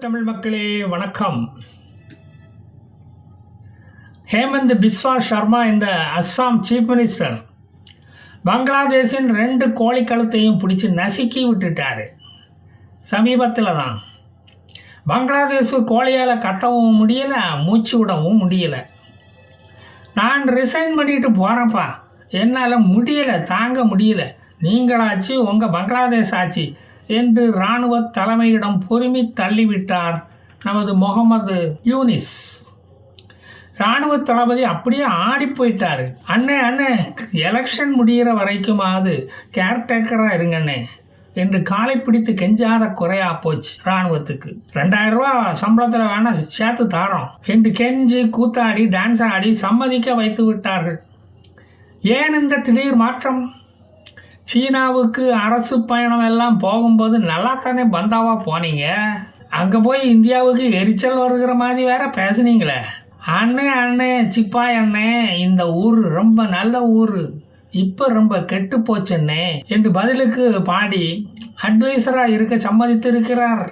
தமிழ் மக்களே வணக்கம். ஹேமந்த் பிஸ்வா சர்மா என்ற அஸ்ஸாம் சீஃப் மினிஸ்டர் பங்களாதேஷின் ரெண்டு கோழி கழுத்தையும் பிடிச்சி நசுக்கி விட்டுட்டாரு. சமீபத்தில் தான். பங்களாதேஷ் கோழியால் கத்தவும் முடியலை மூச்சு விடவும் முடியல. நான் ரிசைன் பண்ணிட்டு போகிறேன்ப்பா என்னால் முடியல தாங்க முடியல. நீங்களாச்சு உங்கள் பங்களாதேஷ் ஆச்சு. என்று இராணுவ தலைமையிடம் பொறுமி தள்ளிவிட்டார் நமது முகமது யூனிஸ். இராணுவ தளபதி அப்படியே ஆடி போயிட்டாரு. அண்ணே அண்ணே எலெக்ஷன் முடிகிற வரைக்குமாவது கேர்டேக்கராக இருங்கண்ணே என்று காலை பிடித்து கெஞ்சாத குறையா போச்சு இராணுவத்துக்கு. ரெண்டாயிரம் ரூபா சம்பளத்தில் வேணா சேர்த்து தாரோம் என்று கெஞ்சி கூத்தாடி டான்ஸ் ஆடி சம்மதிக்க வைத்து விட்டார்கள். ஏன் இந்த திடீர் மாற்றம்? சீனாவுக்கு அரசு பயணம் எல்லாம் போகும்போது நல்லா தானே பந்தாவா போனீங்க? அங்கே போய் இந்தியாவுக்கு எரிச்சல் வருகிற மாதிரி வேற பேசுனீங்களே. அண்ணே அண்ணே சிப்பாய் அண்ணே இந்த ஊர் ரொம்ப நல்ல ஊர். இப்போ ரொம்ப கெட்டு போச்சுன்னே என்று பதிலுக்கு பாடி அட்வைசராக இருக்க சம்மதித்திருக்கிறார்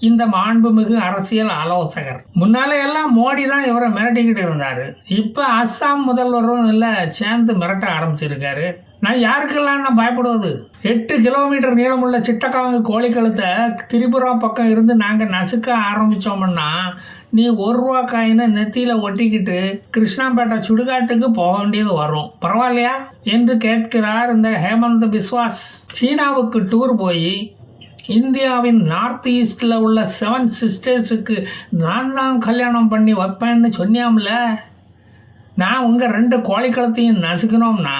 இந்த மாண்புமிகு அரசியல் ஆலோசகர். முன்னாலே எல்லாம் மோடி தான் இவரை மிரட்டிக்கிட்டு இருந்தார். இப்போ அஸ்ஸாம் முதல்வரும் இல்லை சேர்ந்து மிரட்ட ஆரம்பிச்சிருக்காரு. நான் யாருக்கெல்லாம் நான் பயப்படுவது? எட்டு கிலோமீட்டர் நீளமுள்ள சிட்டக்காவங்க கோழிக்கழுத்தை திரிபுரா பக்கம் இருந்து நாங்கள் நசுக்க ஆரம்பித்தோம்னா நீ ஒரு ரூபா காயினை நெத்தியில் ஒட்டிக்கிட்டு கிருஷ்ணாபேட்டை சுடுகாட்டுக்கு போக வேண்டியது வரும். பரவாயில்லையா? என்று கேட்கிறார் இந்த ஹேமந்த் பிஸ்வாஸ். சீனாவுக்கு டூர் போய் இந்தியாவின் நார்த் ஈஸ்டில் உள்ள செவன் சிஸ்டர்ஸுக்கு நான் தான் கல்யாணம் பண்ணி வைப்பேன்னு சொன்னியாம்ல? நான் உங்கள் ரெண்டு கோழிக்களத்தையும் நசுக்கணும்னா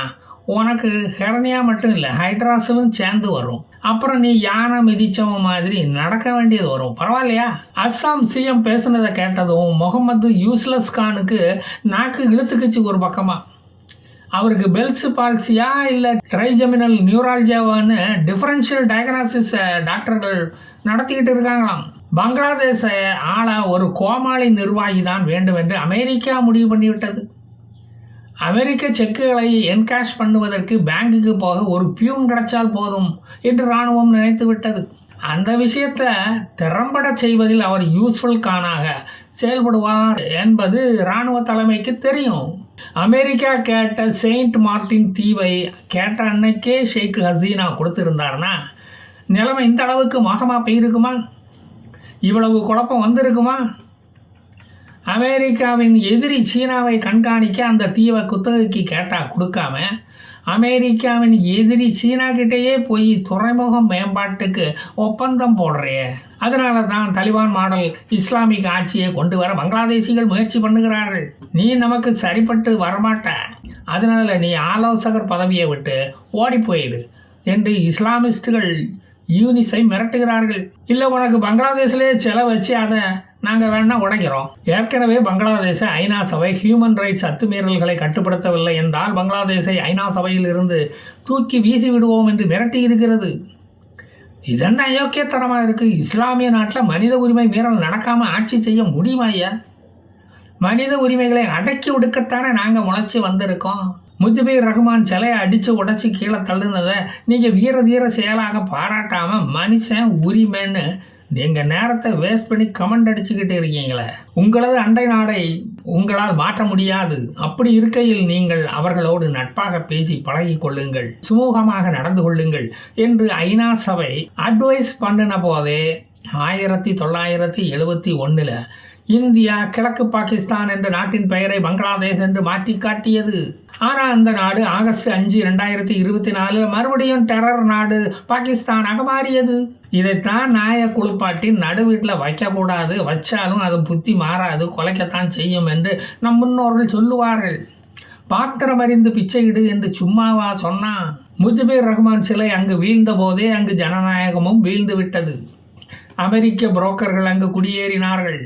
உனக்கு ஹெரணியா மட்டும் இல்லை ஹைட்ராஸும் சேர்ந்து வரும். அப்புறம் நீ யானை மிதிச்சவன் மாதிரி நடக்க வேண்டியது வரும். பரவாயில்லையா? அஸ்ஸாம் சிஎம் பேசுனதை கேட்டதும் முகமது யூஸ்லஸ் கானுக்கு நாக்கு இழுத்துக்குச்சு ஒரு பக்கமாக அவருக்கு பெல்ஸ் பால்சியா இல்லை ட்ரைஜெமினல் நியூராலஜியாவான்னு டிஃபரன்ஷியல் டயக்னாசிஸ் டாக்டர்கள் நடத்திக்கிட்டு இருக்காங்களாம். பங்களாதேச ஆள ஒரு கோமாளி நிர்வாகி தான் வேண்டும் என்று அமெரிக்கா முடிவு பண்ணிவிட்டது. அமெரிக்க செக்குகளை என்கேஷ் பண்ணுவதற்கு பேங்குக்கு போக ஒரு பியூன் கிடைச்சால் போதும் என்று இராணுவம் நினைத்து விட்டது அந்த விஷயத்தை திறம்பட செய்வதில் அவர் யூஸ்ஃபுல் கானாக செயல்படுவார் என்பது இராணுவ தலைமைக்கு தெரியும். அமெரிக்கா கேட்ட செயின்ட் மார்ட்டின் தீவை கேட்ட அன்னைக்கே ஷேக் ஹசீனா கொடுத்துருந்தாருன்னா நிலைமை இந்த அளவுக்கு மோசமாக போயிருக்குமா? இவ்வளவு குழப்பம் வந்திருக்குமா? அமெரிக்காவின் எதிரி சீனாவை கண்காணிக்க அந்த தீவை குத்தகைக்கு கேட்டால் கொடுக்காம அமெரிக்காவின் எதிரி சீனா கிட்டேயே போய் துறைமுக மேம்பாட்டுக்கு ஒப்பந்தம் போடுறே. அதனால தான் தலிபான் மாடல் இஸ்லாமிக் ஆட்சியை கொண்டு வர பங்களாதேசிகள் முயற்சி பண்ணுகிறார்கள். நீ நமக்கு சரிப்பட்டு வரமாட்ட. அதனால நீ ஆலோசகர் பதவியை விட்டு ஓடி போயிடு என்று இஸ்லாமிஸ்டுகள் யூனிஸை மிரட்டுகிறார்கள். இல்லை உனக்கு பங்களாதேஷ்லேயே செலவு வச்சு அதை நாங்கள் வேணா உடைக்கிறோம். ஏற்கனவே பங்களாதேச ஐநா சபை ஹியூமன் ரைட்ஸ் அத்துமீறல்களை கட்டுப்படுத்தவில்லை என்றால் பங்களாதேஷை ஐநா சபையில் இருந்து தூக்கி வீசி விடுவோம் என்று மிரட்டி இருக்கிறது. இதென்ன அயோக்கியத்தனமாக இருக்குது இஸ்லாமிய நாட்டில் மனித உரிமை மீறல் நடக்காமல் ஆட்சி செய்ய முடியுமா ஐயா? மனித உரிமைகளை அடக்கி ஒடுக்கத்தானே நாங்கள் முளைச்சி வந்திருக்கோம். முஜபீர் ரஹ்மான் சிலையை அடித்து உடச்சி கீழே தள்ளுனதை நீங்கள் வீர தீர செயலாக பாராட்டாமல் மனுஷன் உரிமைன்னு நீங்கள் நேரத்தை வேஸ்ட் பண்ணி கமெண்ட் அடிச்சுக்கிட்டு இருக்கீங்களே. உங்களது அண்டை நாடை உங்களால் மாற்ற முடியாது. அப்படி இருக்கையில் நீங்கள் அவர்களோடு நட்பாக பேசி பழகி கொள்ளுங்கள். சுமூகமாக நடந்து கொள்ளுங்கள் என்று ஐநா சபை அட்வைஸ் பண்ணின போதே ஆயிரத்தி தொள்ளாயிரத்தி எழுபத்தி ஒன்றில் இந்தியா கிழக்கு பாகிஸ்தான் என்ற நாட்டின் பெயரை பங்களாதேஷ் என்று மாற்றி காட்டியது ஆனால் அந்த நாடு ஆகஸ்ட் அஞ்சு ரெண்டாயிரத்தி இருபத்தி நாலு மறுபடியும் டெரர் நாடு பாகிஸ்தானாக மாறியது. இதைத்தான் நாய குளிப்பாட்டி நடு வீட்டில் வைக்கக்கூடாது வச்சாலும் அது புத்தி மாறாது கொலைக்கத்தான் செய்யும் என்று நம் முன்னோர்கள் சொல்லுவார்கள். பாத்திரம் அறிந்து பிச்சையிடு என்று சும்மாவா சொன்னான் முஜிபுர் ரஹ்மான் சிலை அங்கு வீழ்ந்த போதே அங்கு ஜனநாயகமும் வீழ்ந்து விட்டது. அமெரிக்க புரோக்கர்கள் அங்கு குடியேறினார்கள்.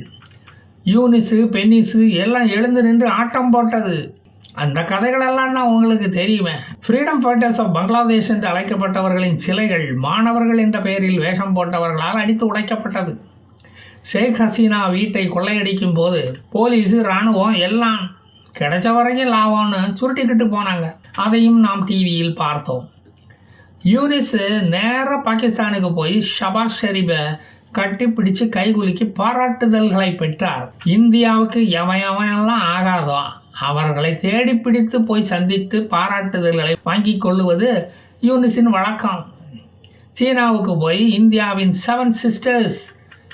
யூனிஸு பென்னிஸு எல்லாம் எழுந்து நின்று ஆட்டம் போட்டது. அந்த கதைகளெல்லாம் நான் உங்களுக்கு தெரியுமே. ஃப்ரீடம் ஃபைட்டர்ஸ் ஆஃப் பங்களாதேஷ் என்று அழைக்கப்பட்டவர்களின் சிலைகள் மாணவர்கள் என்ற பெயரில் வேஷம் போட்டவர்களால் அடித்து உடைக்கப்பட்டது. ஷேக் ஹசீனா வீட்டை கொள்ளையடிக்கும் போது போலீஸு இராணுவம் எல்லாம் கிடைச்ச வரைக்கும் லாபம்னு சுருட்டிக்கிட்டு போனாங்க. அதையும் நாம் டிவியில் பார்த்தோம். யூனிஸு நேராக பாகிஸ்தானுக்கு போய் ஷபாஸ் ஷெரீஃபை கட்டிப்பிடிச்சு கைகுலுக்கி பாராட்டுதல்களை பெற்றார். இந்தியாவுக்கு எவன் எவனெல்லாம் ஆகாதோ அவர்களை தேடி பிடித்து போய் சந்தித்து பாராட்டுதல்களை வாங்கி கொள்ளுவது யூனிஸின் வழக்கம். சீனாவுக்கு போய் இந்தியாவின் செவன் சிஸ்டர்ஸ்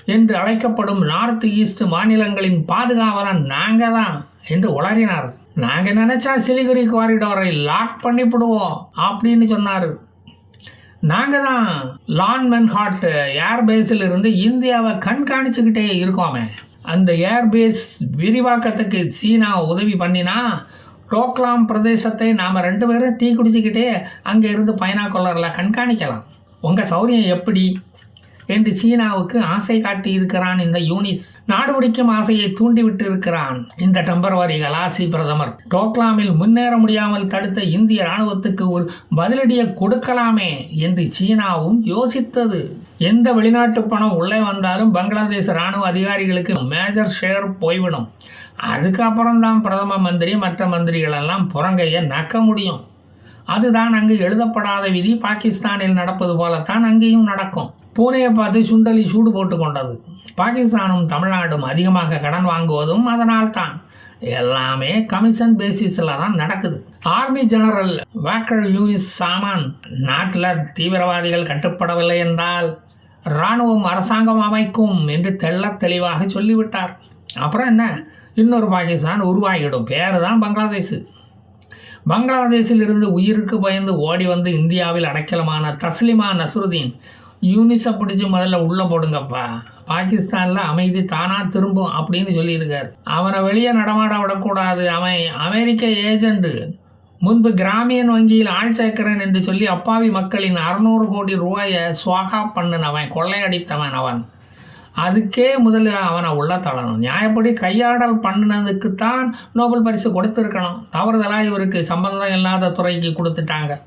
என்று அழைக்கப்படும் நார்த் ஈஸ்ட் மாநிலங்களின் பாதுகாவலன் நாங்கள் தான் என்று உளறினார். நாங்கள் நினச்சா சிலிகுரி காரிடோரை லாக் பண்ணிவிடுவோம் அப்படின்னு சொன்னார். நாங்கள் தான் லான் ஹாட் ஏர்பேஸில் இருந்து இந்தியாவை கண்காணிச்சுக்கிட்டே இருக்கோமே. அந்த ஏர்பேஸ் விரிவாக்கத்துக்கு சீனா உதவி பண்ணினா டோக்லாம் பிரதேசத்தை நாம் ரெண்டு பேரும் டீ குடிச்சுக்கிட்டே அங்கே இருந்து பைனாக்குலரில் கண்காணிக்கலாம். உங்கள் சௌரியம் எப்படி? என்று சீனாவுக்கு ஆசை காட்டி இருக்கிறான் இந்த யூனிஸ். நாடு பிடிக்கும் ஆசையை தூண்டிவிட்டு இருக்கிறான் இந்த டெம்பரவரி கலாசி பிரதமர். டோக்லாமில் முன்னேற முடியாமல் தடுத்த இந்திய ராணுவத்துக்கு ஒரு பதிலடியை கொடுக்கலாமே என்று சீனாவும் யோசித்தது. எந்த வெளிநாட்டு பணம் உள்ளே வந்தாலும் பங்களாதேஷ் ராணுவ அதிகாரிகளுக்கு மேஜர் ஷேர் போய்விடும். அதுக்கப்புறம் தான் பிரதம மந்திரி மற்ற மந்திரிகளெல்லாம் புறங்கையை நக்க முடியும். அதுதான் அங்கு எழுதப்படாத விதி. பாகிஸ்தானில் நடப்பது போலத்தான் அங்கேயும் நடக்கும். பூனையை பார்த்து சுண்டலி சூடு போட்டு கொண்டது. பாகிஸ்தானும் தமிழ்நாடும் அதிகமாக கடன் வாங்குவதும் அதனால் தான் எல்லாமே கமிஷன் பேசிஸில் தான் நடக்குது. ஆர்மி ஜெனரல் வேக்கர் யூனிஸ் சாமான் நாட்டில் தீவிரவாதிகள் கட்டுப்படவில்லை என்றால் இராணுவம் அரசாங்கம் அமைக்கும் என்று தெள்ளத் தெளிவாக சொல்லிவிட்டார். அப்புறம் என்ன? இன்னொரு பாகிஸ்தான் உருவாகிடும். பேர் தான் பங்களாதேஷ். பங்களாதேஷில் இருந்து உயிருக்கு பயந்து ஓடி வந்து இந்தியாவில் அடைக்கலமான தஸ்லிமா நஸ்ருதீன் யூனிஸை பிடிச்சி முதல்ல உள்ளே போடுங்கப்பா. பாகிஸ்தானில் அமைதி தானாக திரும்பும் அப்படின்னு சொல்லியிருக்கார். அவனை வெளியே நடமாட விடக்கூடாது. அவன் அமெரிக்க ஏஜெண்ட்டு முன்பு கிராமியன் வங்கியில் ஆள் சேர்க்கிறேன் என்று சொல்லி அப்பாவி மக்களின் அறநூறு கோடி ரூபாயை சுவாகா பண்ணினவன் கொள்ளையடித்தவன் அவன். அதுக்கே முதல்ல அவனை உள்ள தள்ளணும். நியாயப்படி கையாடல் பண்ணினதுக்கு தான் நோபல் பரிசு கொடுத்துருக்கணும். தவறுதலாக இவருக்கு சம்பந்தம் இல்லாத துறைக்கு கொடுத்துட்டாங்க.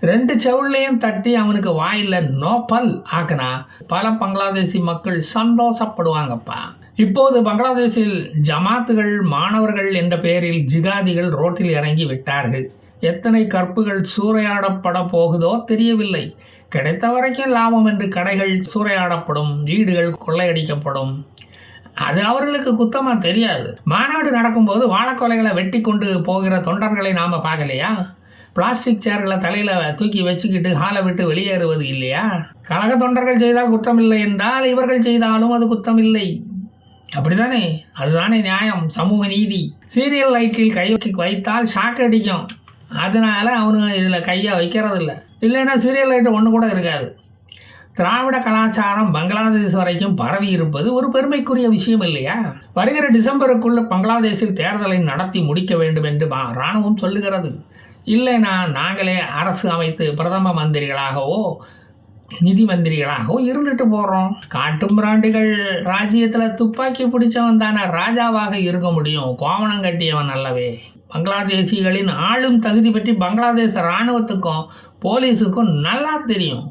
ரெண்டு செவுள்லையும் தட்டி அவனுக்கு வாயில் நோப்பல் ஆக்குனா பல பங்களாதேசி மக்கள் சந்தோஷப்படுவாங்கப்பா. இப்போது பங்களாதேஷில் ஜமாத்துகள் மாணவர்கள் என்ற பெயரில் ஜிகாதிகள் ரோட்டில் இறங்கி விட்டார்கள். எத்தனை கற்புகள் சூறையாடப்பட போகுதோ தெரியவில்லை. கிடைத்த வரைக்கும் லாபம் என்று கடைகள் சூறையாடப்படும் வீடுகள் கொள்ளையடிக்கப்படும். அது அவர்களுக்கு குத்தமாக தெரியாது. மாநாடு நடக்கும்போது வாழைக்கொலைகளை வெட்டி கொண்டு போகிற தொண்டர்களை நாம் பார்க்கலையா? பிளாஸ்டிக் சேர்களை தலையில் தூக்கி வச்சுக்கிட்டு ஹாலை விட்டு வெளியேறுவது இல்லையா? கழக தொண்டர்கள் செய்தால் குற்றமில்லை என்றால் இவர்கள் செய்தாலும் அது குற்றமில்லை. அப்படிதானே அதுதானே நியாயம் சமூக நீதி. சீரியல் லைட்டில் கை வைத்தால் ஷாக் அடிக்கும். அதனால அவனு இதில் கையை வைக்கிறது இல்லை இல்லைன்னா சீரியல் லைட்டு ஒன்று கூட இருக்காது. திராவிட கலாச்சாரம் பங்களாதேஷ் வரைக்கும் பரவி இருப்பது ஒரு பெருமைக்குரிய விஷயம் இல்லையா? வருகிற டிசம்பருக்குள்ள பங்களாதேஷில் தேர்தலை நடத்தி முடிக்க வேண்டும் என்று ராணுவம் இராணுவம் சொல்லுகிறது. இல்லைனா நாங்களே அரசு அமைத்து பிரதம மந்திரிகளாகவோ நிதி மந்திரிகளாகவும் இருந்துட்டு போகிறோம் காட்டும் மிராண்டிகள் ராஜ்யத்தில் துப்பாக்கி பிடிச்சவன் தானே ராஜாவாக இருக்க முடியும். கோவணம் கட்டியவன் அல்லவே. பங்களாதேசிகளின் ஆளும் தகுதி பற்றி பங்களாதேச இராணுவத்துக்கும் போலீஸுக்கும் நல்லா தெரியும்.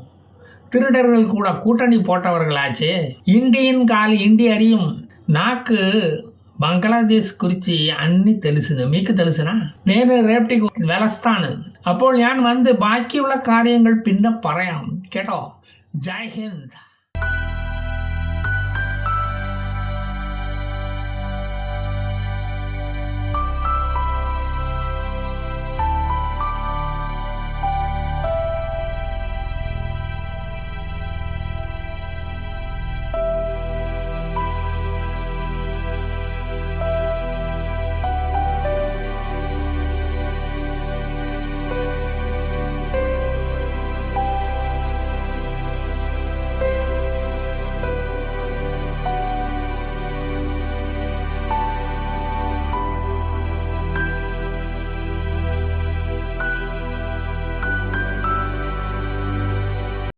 திருடர்கள் கூட கூட்டணி போட்டவர்களாச்சு. இண்டியின் கால் இண்டி அறியும். நாக்கு బంగ్లాదేశ్ గురించి అన్ని తెలుసును మీకు తెలుసునా నేను రేపటికి వెళస్తాను അപ്പോൾ ഞാൻ വന്ന് ബാക്കിയുള്ള കാര്യങ്ങൾ പിന്നെ പറയാം കേട്ടോ ജയ് ഹിന്ദ്